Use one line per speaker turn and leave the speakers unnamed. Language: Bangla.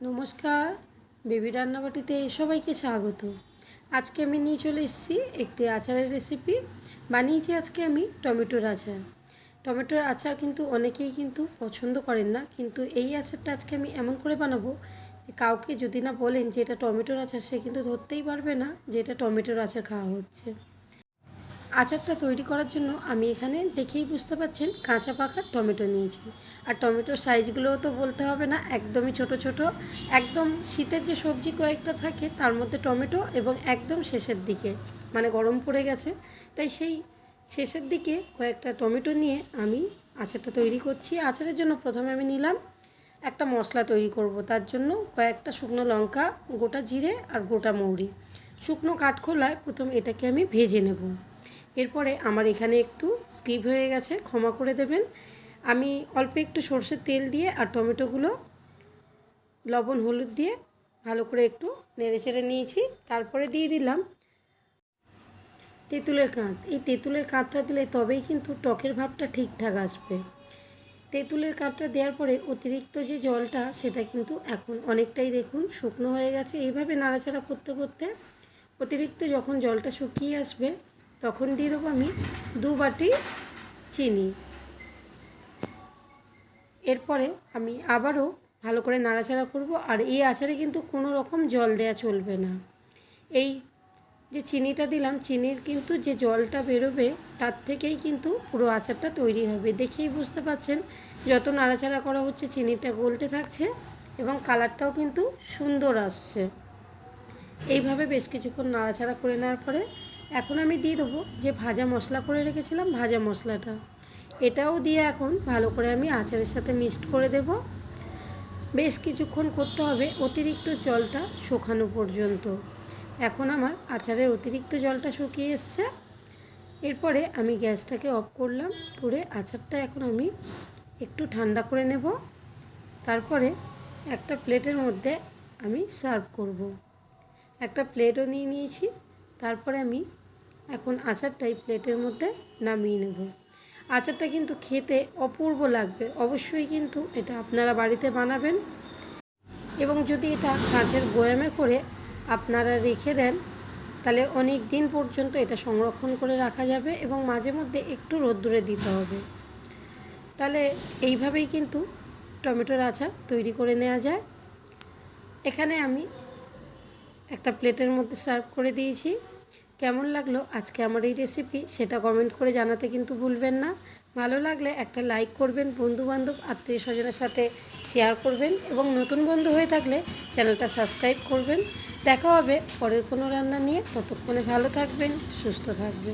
নমস্কার, বেবি রান্নাবাটিতে সবাইকে স্বাগত। আজকে আমি নিয়ে চলে এসেছি একটি আচারের রেসিপি বানিয়েছি আজকে আমি টমেটোর আচার। টমেটোর আচার কিন্তু অনেকেই কিন্তু পছন্দ করেন না, কিন্তু এই আচারটা আজকে আমি এমন করে বানাবো যে কাউকে যদি না বলেন যে এটা টমেটোর আচার, সে কিন্তু ধরতেই পারবে না যে এটা টমেটোর আচার খাওয়া হচ্ছে। আচারটা তৈরি করার জন্য আমি এখানে দেখেই বুঝতে পারছেন কাঁচা পাকা টমেটো নিয়েছি। আর টমেটোর সাইজগুলোও তো বলতে হবে না, একদমই ছোট ছোট। একদম শীতের যে সবজি কয়েকটা থাকে, তার মধ্যে টমেটো এবং একদম শেষের দিকে মানে গরম পড়ে গেছে। তাই সেই শেষের দিকে কয়েকটা টমেটো নিয়ে আমি আচারটা তৈরি করছি। আচারের জন্য প্রথমে আমি নিলাম একটা মশলা তৈরি করব, তার জন্য কয়েকটা শুকনো লঙ্কা, গোটা জিরে আর গোটা মৌরি। শুকনো কাঠখোলায় প্রথম এটাকে আমি ভেজে নেব। এরপরে আমার এখানে একটু স্কিপ হয়ে গেছে, ক্ষমা করে দেবেন। আমি অল্প একটু সর্ষের তেল দিয়ে আর টমেটোগুলো, লবণ, হলুদ দিয়ে ভালো করে একটু নেড়ে চেড়ে নিয়েছি। তারপরে দিয়ে দিলাম তেঁতুলের কাঁধ এই তেঁতুলের কাঁধটা দিলে তবেই কিন্তু টকের ভাবটা ঠিকঠাক আসবে। তেঁতুলের কাঁধটা দেওয়ার পরে অতিরিক্ত যে জলটা, সেটা কিন্তু এখন অনেকটাই দেখুন শুকনো হয়ে গেছে। এইভাবে নাড়াচাড়া করতে করতে অতিরিক্ত যখন জলটা শুকিয়ে আসবে তখন দিয়ে দেবো আমি দু বাটি চিনি। এরপরে আমি আবারও ভালো করে নাড়াচাড়া করব আর এই আচারে কিন্তু কোনো রকম জল দেয়া চলবে না। এই যে চিনিটা দিলাম, চিনির কিন্তু যে জলটা বেরোবে তার থেকেই কিন্তু পুরো আচারটা তৈরি হবে। দেখেই বুঝতে পাচ্ছেন যত নাড়াচাড়া করা হচ্ছে, চিনিটা গলতে থাকছে এবং কালারটাও কিন্তু সুন্দর আসছে। এইভাবে বেশ কিছুক্ষণ নাড়াচাড়া করে নেওয়ার পরে এখন আমি দিয়ে দেবো যে ভাজা মশলা করে রেখেছিলাম ভাজা মশলাটা। এটাও দিয়ে এখন ভালো করে আমি আচারের সাথে মিক্সড করে দেব। বেশ কিছুক্ষণ করতে হবে অতিরিক্ত জলটা শুকানো পর্যন্ত। এখন আমার আচারের অতিরিক্ত জলটা শুকিয়ে এসছে। এরপরে আমি গ্যাসটাকে অফ করলাম, করে আচারটা এখন আমি একটু ঠান্ডা করে নেব। তারপরে একটা প্লেটের মধ্যে আমি সার্ভ করব। একটা প্লেটও নিয়ে নিয়েছি। তারপরে আমি এখন আচারটাই প্লেটের মধ্যে নামিয়ে নেব। আচারটা কিন্তু খেতে অপূর্ব লাগবে। অবশ্যই কিন্তু এটা আপনারা বাড়িতে বানাবেন এবং যদি এটা কাঁচের বয়ামে করে আপনারা রেখে দেন, তাহলে অনেক দিন পর্যন্ত এটা সংরক্ষণ করে রাখা যাবে এবং মাঝে মধ্যে একটু রোদ্দুরে দিতে হবে। তাহলে এইভাবেই কিন্তু টমেটোর আচার তৈরি করে নেওয়া যায়। এখানে আমি একটা প্লেটের মধ্যে সার্ভ করে দিয়েছি। কেমন লাগল আজকে আমার এই রেসিপি সেটা কমেন্ট করে জানাতে কিন্তু ভুলবেন না। ভালো লাগলে একটা লাইক করবেন, বন্ধুবান্ধব আত্মীয় স্বজনের সাথে শেয়ার করবেন এবং নতুন বন্ধু হয়ে থাকলে চ্যানেলটা সাবস্ক্রাইব করবেন। দেখা হবে পরের কোনো রান্না নিয়ে। ততক্ষণে ভালো থাকবেন, সুস্থ থাকবেন।